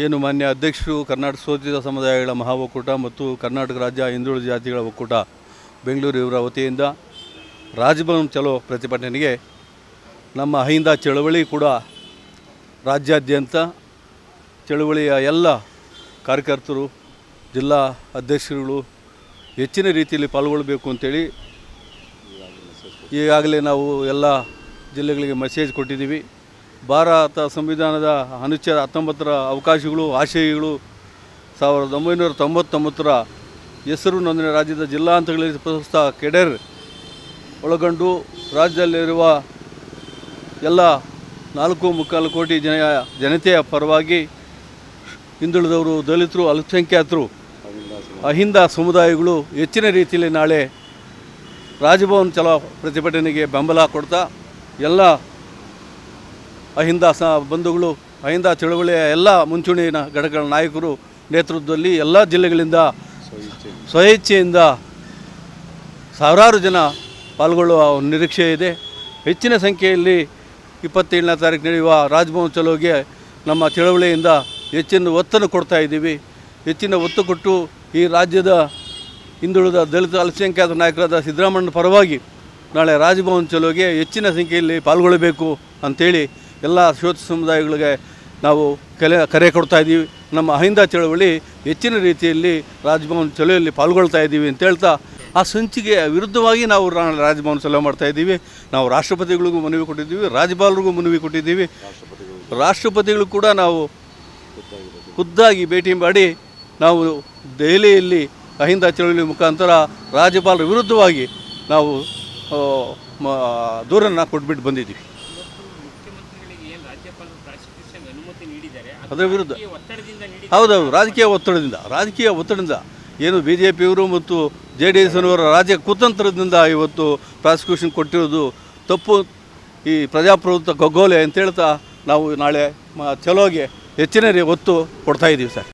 ಏನು ಮಾನ್ಯ ಅಧ್ಯಕ್ಷರು, ಕರ್ನಾಟಕ ಸೋತಿತ ಸಮುದಾಯಗಳ ಮಹಾ ಒಕ್ಕೂಟ ಮತ್ತು ಕರ್ನಾಟಕ ರಾಜ್ಯ ಹಿಂದುಳಿದ ಜಾತಿಗಳ ಒಕ್ಕೂಟ ಬೆಂಗಳೂರು ಇವರ ವತಿಯಿಂದ ರಾಜಭವನ್ ಚಲೋ ಪ್ರತಿಭಟನೆಗೆ ನಮ್ಮ ಅಹಿಂದ ಚಳವಳಿ ಕೂಡ ರಾಜ್ಯಾದ್ಯಂತ ಚಳವಳಿಯ ಎಲ್ಲ ಕಾರ್ಯಕರ್ತರು, ಜಿಲ್ಲಾ ಅಧ್ಯಕ್ಷರುಗಳು ಹೆಚ್ಚಿನ ರೀತಿಯಲ್ಲಿ ಪಾಲ್ಗೊಳ್ಳಬೇಕು ಅಂತೇಳಿ ಈಗಾಗಲೇ ನಾವು ಎಲ್ಲ ಜಿಲ್ಲೆಗಳಿಗೆ ಮೆಸೇಜ್ ಕೊಟ್ಟಿದ್ದೀವಿ. ಭಾರತ ಸಂವಿಧಾನದ ಅನುಚ್ಛೇದ ಹತ್ತೊಂಬತ್ತರ ಅವಕಾಶಗಳು, ಆಶಯಗಳು, ಸಾವಿರದ ಒಂಬೈನೂರ ತೊಂಬತ್ತೊಂಬತ್ತರ ಹೆಸರು ನೋಂದಣಿ ರಾಜ್ಯದ ಜಿಲ್ಲಾ ಹಂತಗಳಲ್ಲಿ ಪ್ರಸ್ತುತ ಕೆಡೆರ್ ಒಳಗೊಂಡು ರಾಜ್ಯದಲ್ಲಿರುವ ಎಲ್ಲ ನಾಲ್ಕು ಮುಕ್ಕಾಲು ಕೋಟಿ ಜನ ಜನತೆಯ ಪರವಾಗಿ ಹಿಂದುಳಿದವರು ದಲಿತರು, ಅಲ್ಪಸಂಖ್ಯಾತರು, ಅಹಿಂದ ಸಮುದಾಯಗಳು ಹೆಚ್ಚಿನ ರೀತಿಯಲ್ಲಿ ನಾಳೆ ರಾಜಭವನ್ ಚಲೋ ಪ್ರತಿಭಟನೆಗೆ ಬೆಂಬಲ ಕೊಡ್ತಾ ಎಲ್ಲ ಅಹಿಂದ ಸ ಬಂಧುಗಳು, ಅಹಿಂದ ತಿಳುವಳಿಯ ಎಲ್ಲ ಮುಂಚೂಣಿನ ಘಟಕಗಳ ನಾಯಕರು ನೇತೃತ್ವದಲ್ಲಿ ಎಲ್ಲ ಜಿಲ್ಲೆಗಳಿಂದ ಸ್ವಇಚ್ಛೆಯಿಂದ ಸಾವಿರಾರು ಜನ ಪಾಲ್ಗೊಳ್ಳುವ ನಿರೀಕ್ಷೆ ಇದೆ. ಹೆಚ್ಚಿನ ಸಂಖ್ಯೆಯಲ್ಲಿ ಇಪ್ಪತ್ತೇಳನೇ ತಾರೀಕು ನಡೆಯುವ ರಾಜಭವನ್ ಚಲೋಗೆ ನಮ್ಮ ಚಳವಳಿಯಿಂದ ಹೆಚ್ಚಿನ ಒತ್ತನ್ನು ಕೊಡ್ತಾ ಇದ್ದೀವಿ. ಹೆಚ್ಚಿನ ಒತ್ತು ಕೊಟ್ಟು ಈ ರಾಜ್ಯದ ಹಿಂದುಳಿದ ದಲಿತ ಅಲ್ಪಸಂಖ್ಯಾತ ನಾಯಕರಾದ ಸಿದ್ದರಾಮಯ್ಯನ ಪರವಾಗಿ ನಾಳೆ ರಾಜಭವನ್ ಚಲೋಗೆ ಹೆಚ್ಚಿನ ಸಂಖ್ಯೆಯಲ್ಲಿ ಪಾಲ್ಗೊಳ್ಳಬೇಕು ಅಂಥೇಳಿ ಎಲ್ಲ ಶೋಧ ಸಮುದಾಯಗಳಿಗೆ ನಾವು ಕಲೆ, ಕರೆ ಕೊಡ್ತಾ ಇದ್ದೀವಿ. ನಮ್ಮ ಅಹಿಂದ ಚಳವಳಿ ಹೆಚ್ಚಿನ ರೀತಿಯಲ್ಲಿ ರಾಜಭವನ ಚಳುವಳಿಯಲ್ಲಿ ಪಾಲ್ಗೊಳ್ತಾ ಇದ್ದೀವಿ ಅಂತ ಹೇಳ್ತಾ ಆ ಸಂಚಿಗೆ ವಿರುದ್ಧವಾಗಿ ನಾವು ರಾಜಭವನ ಸಲಹೆ ಮಾಡ್ತಾ ಇದ್ದೀವಿ. ನಾವು ರಾಷ್ಟ್ರಪತಿಗಳಿಗೂ ಮನವಿ ಕೊಟ್ಟಿದ್ದೀವಿ, ರಾಜ್ಯಪಾಲರಿಗೂ ಮನವಿ ಕೊಟ್ಟಿದ್ದೀವಿ. ರಾಷ್ಟ್ರಪತಿಗಳು ಕೂಡ ನಾವು ಖುದ್ದಾಗಿ ಭೇಟಿ ಮಾಡಿ ನಾವು ದೆಹಲಿಯಲ್ಲಿ ಅಹಿಂದ ಚಳವಳಿ ಮುಖಾಂತರ ರಾಜ್ಯಪಾಲರ ವಿರುದ್ಧವಾಗಿ ನಾವು ದೂರನ್ನು ಕೊಟ್ಬಿಟ್ಟು ಬಂದಿದ್ದೀವಿ. ರಾಜ್ಯಪಾಲರು ಪ್ರಾಸಿಕ್ಯೂಷನ್ ಅನುಮತಿ ನೀಡಿದ್ದಾರೆ. ಅದರ ವಿರುದ್ಧ. ಒತ್ತಡದಿಂದ ಹೌದೌದು ರಾಜಕೀಯ ಒತ್ತಡದಿಂದ ರಾಜಕೀಯ ಒತ್ತಡದಿಂದ. ಏನು ಬಿ ಜೆ ಪಿಯವರು ಮತ್ತು ಜೆ ಡಿ ಎಸ್ನವರ ರಾಜ್ಯ ಕುತಂತ್ರದಿಂದ ಇವತ್ತು ಪ್ರಾಸಿಕ್ಯೂಷನ್ ಕೊಟ್ಟಿರೋದು ತಪ್ಪು. ಈ ಪ್ರಜಾಪ್ರಭುತ್ವ ಗಗ್ಗೋಲೆ ಅಂತ ಹೇಳ್ತಾ ನಾವು ನಾಳೆ ಚಲೋಗೆ ಹೆಚ್ಚಿನ ಒತ್ತು ಕೊಡ್ತಾ ಇದ್ದೀವಿ ಸರ್.